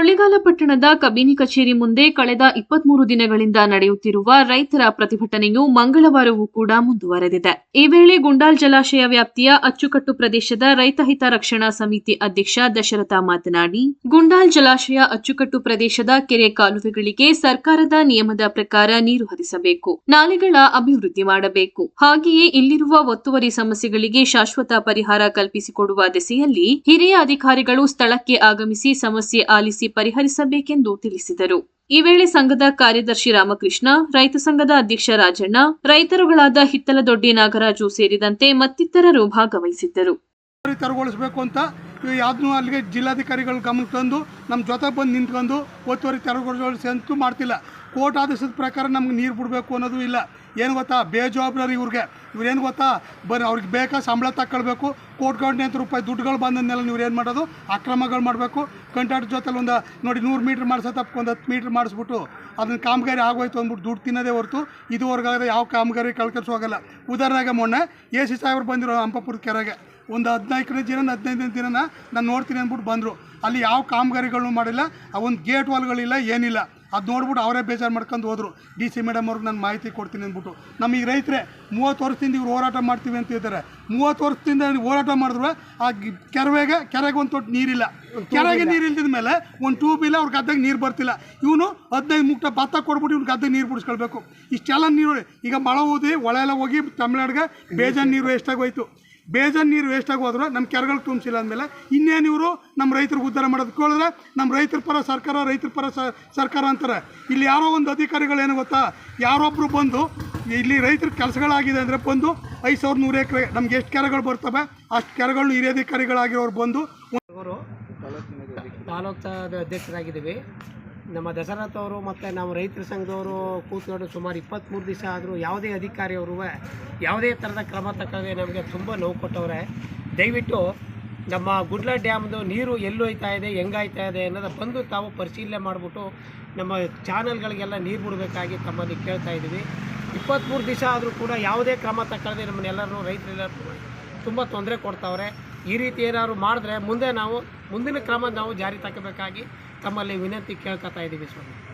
ಕೊಳ್ಳೇಗಾಲ ಪಟ್ಟಣದ ಕಬಿನಿ ಕಚೇರಿ ಮುಂದೆ ಕಳೆದ ಇಪ್ಪತ್ಮೂರು ದಿನಗಳಿಂದ ನಡೆಯುತ್ತಿರುವ ರೈತರ ಪ್ರತಿಭಟನೆಯು ಮಂಗಳವಾರವೂ ಕೂಡ ಮುಂದುವರೆದಿದೆ. ಈ ವೇಳೆ ಗುಂಡಾಲ್ ಜಲಾಶಯ ವ್ಯಾಪ್ತಿಯ ಅಚ್ಚುಕಟ್ಟು ಪ್ರದೇಶದ ರೈತ ಹಿತ ರಕ್ಷಣಾ ಸಮಿತಿ ಅಧ್ಯಕ್ಷ ದಶರಥ ಮಾತನಾಡಿ, ಗುಂಡಾಲ್ ಜಲಾಶಯ ಅಚ್ಚುಕಟ್ಟು ಪ್ರದೇಶದ ಕೆರೆ ಕಾಲುವೆಗಳಿಗೆ ಸರ್ಕಾರದ ನಿಯಮದ ಪ್ರಕಾರ ನೀರು ಹರಿಸಬೇಕು, ನಾಲೆಗಳ ಅಭಿವೃದ್ಧಿ ಮಾಡಬೇಕು. ಹಾಗೆಯೇ ಇಲ್ಲಿರುವ ಒತ್ತುವರಿ ಸಮಸ್ಯೆಗಳಿಗೆ ಶಾಶ್ವತ ಪರಿಹಾರ ಕಲ್ಪಿಸಿಕೊಡುವ ದೆಸೆಯಲ್ಲಿ ಹಿರಿಯ ಅಧಿಕಾರಿಗಳು ಸ್ಥಳಕ್ಕೆ ಆಗಮಿಸಿ ಸಮಸ್ಯೆ ಆಲಿಸಿ ಪರಿಹರಿಸಬೇಕೆಂದು ತಿಳಿಸಿದರು. ಈ ವೇಳೆ ಸಂಘದ ಕಾರ್ಯದರ್ಶಿ ರಾಮಕೃಷ್ಣ, ರೈತ ಸಂಘದ ಅಧ್ಯಕ್ಷ ರಾಜಣ್ಣ, ರೈತರುಗಳಾದ ಹಿತ್ತಲ ದೊಡ್ಡಿ ನಾಗರಾಜು ಸೇರಿದಂತೆ ಮತ್ತಿತರರು ಭಾಗವಹಿಸಿದ್ದರು. ಅಂತ ಯಾವ್ದನ್ನೂ ಅಲ್ಲಿಗೆ ಜಿಲ್ಲಾಧಿಕಾರಿಗಳು ಗಮನ ತಂದು ನಮ್ಮ ಜೊತೆ ಬಂದು ನಿಂತ್ಕೊಂಡು ಒತ್ತುವರಿ ತೆರವುಗೊಳಿಸಿ ಅಂತೂ ಮಾಡ್ತಿಲ್ಲ. ಕೋರ್ಟ್ ಆದೇಶದ ಪ್ರಕಾರ ನಮ್ಗೆ ನೀರು ಬಿಡಬೇಕು ಅನ್ನೋದು ಇಲ್ಲ. ಏನು ಗೊತ್ತಾ? ಬೇಜವಾಬ್ದಾರಿ ಇವ್ರಿಗೆ. ಇವ್ರೇನು ಗೊತ್ತಾ? ಬರೀ ಅವ್ರಿಗೆ ಬೇಕಾ ಸಂಬಳ ತಗೊಳ್ಬೇಕು ಗಂಟೆ ಅಂತ ರೂಪಾಯಿ ದುಡ್ಡುಗಳು ಬಂದನ್ನೆಲ್ಲ ನೀವು ಏನು ಮಾಡೋದು? ಅಕ್ರಮಗಳು ಮಾಡಬೇಕು. ಕಂಟ್ರಾಕ್ಟ್ ಜೊತೆಲಿ ಒಂದು ನೋಡಿ ನೂರು ಮೀಟ್ರ್ ಮಾಡಿಸೋ ತಪ್ಪು ಒಂದು ಹತ್ತು ಮೀಟ್ರ್ ಮಾಡಿಸ್ಬಿಟ್ಟು ಅದನ್ನ ಕಾಮಗಾರಿ ಆಗೋಯ್ತು ಅಂದ್ಬಿಟ್ಟು ದುಡ್ಡು ತಿನ್ನೋದೇ ಹೊರತು ಇದುವರೆಗಾದ್ರೆ ಯಾವ ಕಾಮಗಾರಿ ಕಳ್ಕರಿಸೋಗಲ್ಲ ಉದಾಹರಣೆಗೆ ಮೊನ್ನೆ ಎ ಸಿ ಸಾಹೇಬ್ರು ಬಂದಿರೋ ಹಂಪಪುರ ಕೆರೆಗೆ ಒಂದು ಹದಿನೈದನೇ ದಿನ, ಹದಿನೈದನೇ ದಿನನ ನಾನು ನೋಡ್ತೀನಿ ಅಂದ್ಬಿಟ್ಟು ಬಂದರು. ಅಲ್ಲಿ ಯಾವ ಕಾಮಗಾರಿಗಳನ್ನು ಮಾಡಿಲ್ಲ. ಆ ಒಂದು ಗೇಟ್ ವಾಲ್ಗಳಿಲ್ಲ, ಏನಿಲ್ಲ. ಅದು ನೋಡ್ಬಿಟ್ಟು ಅವರೇ ಬೇಜಾರು ಮಾಡ್ಕೊಂಡು ಹೋದರು. ಡಿ ಸಿ ಮೇಡಮ್ ಅವ್ರಿಗೆ ನಾನು ಮಾಹಿತಿ ಕೊಡ್ತೀನಿ ಅಂದ್ಬಿಟ್ಟು. ನಮಗೆ ರೈತರೇ ಮೂವತ್ತು ವರ್ಷದಿಂದ ಇವ್ರು ಹೋರಾಟ ಮಾಡ್ತೀವಿ ಅಂತ ಇದ್ದಾರೆ. ಮೂವತ್ತು ವರ್ಷದಿಂದ ಹೋರಾಟ ಮಾಡಿದ್ರು ಆ ಗಿ- ಕೆರೆಗೆ ಕೆರೆಗೆ ಒಂದು ತೊಟ್ಟು ನೀರಿಲ್ಲ. ಕೆರೆಗೆ ನೀರು ಇಲ್ದಿದ ಮೇಲೆ ಒಂದು ಟ್ಯೂಬ್ ಇಲ್ಲ ಅವ್ರ ಗದ್ದೆಗೆ ನೀರು ಬರ್ತಿಲ್ಲ. ಇವನು ಹದಿನೈದು ಮುಕ್ತ ಭತ್ತ ಕೊಡ್ಬಿಟ್ಟು ಇವ್ನು ಗದ್ದೆಗೆ ನೀರು ಬಿಡಿಸ್ಕೊಳ್ಬೇಕು. ಇಷ್ಟೆಲ್ಲ ನೀರು ಈಗ ಮಳೆ ಊದಿ ಒಳ ಎಲ್ಲ ಹೋಗಿ ತಮಿಳ್ನಾಡಿಗೆ ಬೇಜಾನ್ ನೀರು ವೇಸ್ಟಾಗಿ ಹೋಯ್ತು. ಬೇಜಾನ್ ನೀರು ವೇಸ್ಟಾಗಿ ಹೋದ್ರೆ ನಮ್ಮ ಕೆರೆಗಳು ತುಂಬಿಸಿಲ್ಲ ಅಂದಮೇಲೆ ಇನ್ನೇನು ಇವರು ನಮ್ಮ ರೈತರಿಗೆ ಉದ್ಧಾರ ಮಾಡೋದಕ್ಕೆ ಹೇಳಿದ್ರೆ ನಮ್ಮ ರೈತರ ಪರ ಸರ್ಕಾರ ರೈತರ ಪರ ಸರ್ಕಾರ ಅಂತಾರೆ ಇಲ್ಲಿ ಯಾರೋ ಒಂದು ಅಧಿಕಾರಿಗಳು ಏನು ಗೊತ್ತಾ ಯಾರೊಬ್ಬರು ಬಂದು ಇಲ್ಲಿ ರೈತರ ಕೆಲಸಗಳಾಗಿದೆ ಅಂದರೆ ಬಂದು ಐದು ಸಾವಿರದ ನೂರು ಎಕರೆ ನಮ್ಗೆ ಎಷ್ಟು ಕೆರೆಗಳು ಬರ್ತವೆ ಅಷ್ಟು ಕೆರೆಗಳು ಹಿರಿಯ ಬಂದು ಅವರು ತಾಲೂಕು ಅಧ್ಯಕ್ಷರಾಗಿದ್ದೀವಿ ನಮ್ಮ ದಶರಥ್ ಅವರು ಮತ್ತು ನಾವು ರೈತರ ಸಂಘದವರು ಕೂತ್ಕೊಂಡು ಸುಮಾರು ಇಪ್ಪತ್ತ್ಮೂರು ದಿವಸ ಆದರೂ ಯಾವುದೇ ಅಧಿಕಾರಿಯವರು ಯಾವುದೇ ಥರದ ಕ್ರಮ ತಕ್ಕಂಗೆ ನಮಗೆ ತುಂಬ ನೋವು ಕೊಟ್ಟವ್ರೆ. ದಯವಿಟ್ಟು ನಮ್ಮ ಗುಡ್ಲ ಡ್ಯಾಮ್ದು ನೀರು ಎಲ್ಲಿ ಹೋಯ್ತಾ ಇದೆ ಹೆಂಗಾಯ್ತಾ ಇದೆ ಅನ್ನೋದು ಬಂದು ತಾವು ಪರಿಶೀಲನೆ ಮಾಡಿಬಿಟ್ಟು ನಮ್ಮ ಚಾನಲ್ಗಳಿಗೆಲ್ಲ ನೀರು ಬಿಡಬೇಕಾಗಿ ತಮ್ಮಲ್ಲಿ ಕೇಳ್ತಾ ಇದ್ದೀವಿ. ಇಪ್ಪತ್ತ್ಮೂರು ದಿವಸ ಆದರೂ ಕೂಡ ಯಾವುದೇ ಕ್ರಮ ತಕ್ಕದೆ ನಮ್ಮನ್ನೆಲ್ಲರೂ ರೈತರೆಲ್ಲ ತುಂಬ ತೊಂದರೆ ಕೊಡ್ತಾವ್ರೆ. ಈ ರೀತಿ ಏನಾದ್ರು ಮಾಡಿದ್ರೆ ಮುಂದೆ ನಾವು, ಮುಂದಿನ ಕ್ರಮ ನಾವು ಜಾರಿ ತಗೋಬೇಕಾಗಿ ತಮ್ಮಲ್ಲಿ ವಿನಂತಿ ಕೇಳ್ಕೊತಾ ಇದ್ದೀವಿ ಸ್ವಾಮಿ.